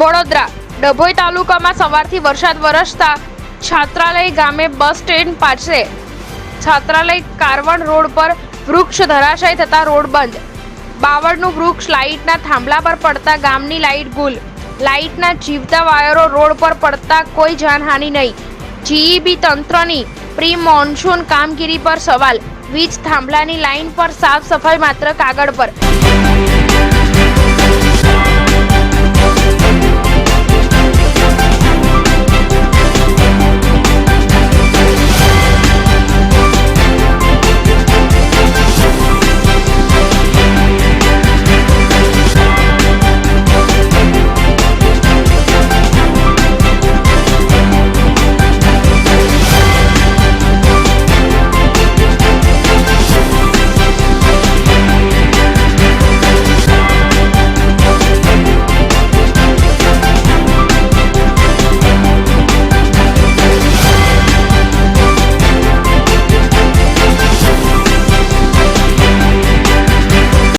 વડોદરા. ડભોઈ તાલુકામાં સવારથી વરસાદ વરસતા છાત્રાલય ગામે બસ સ્ટેન્ડ પાસે છાત્રાલય કારવણ રોડ પર વૃક્ષ ધરાશય થતા રોડ બંધ. બાવળનું વૃક્ષ લાઇટના થાંભલા પર પડતા ગામની લાઇટ ગુલ. લાઇટના જીવતા વાયરો રોડ પર પડતા કોઈ જાનહાનિ નહીં. જીઈબી તંત્રની પ્રી મોન્સૂન કામગીરી પર સવાલ. વીજ થાંભલાની લાઇન પર સાફ સફાઈ માત્ર કાગળ પર.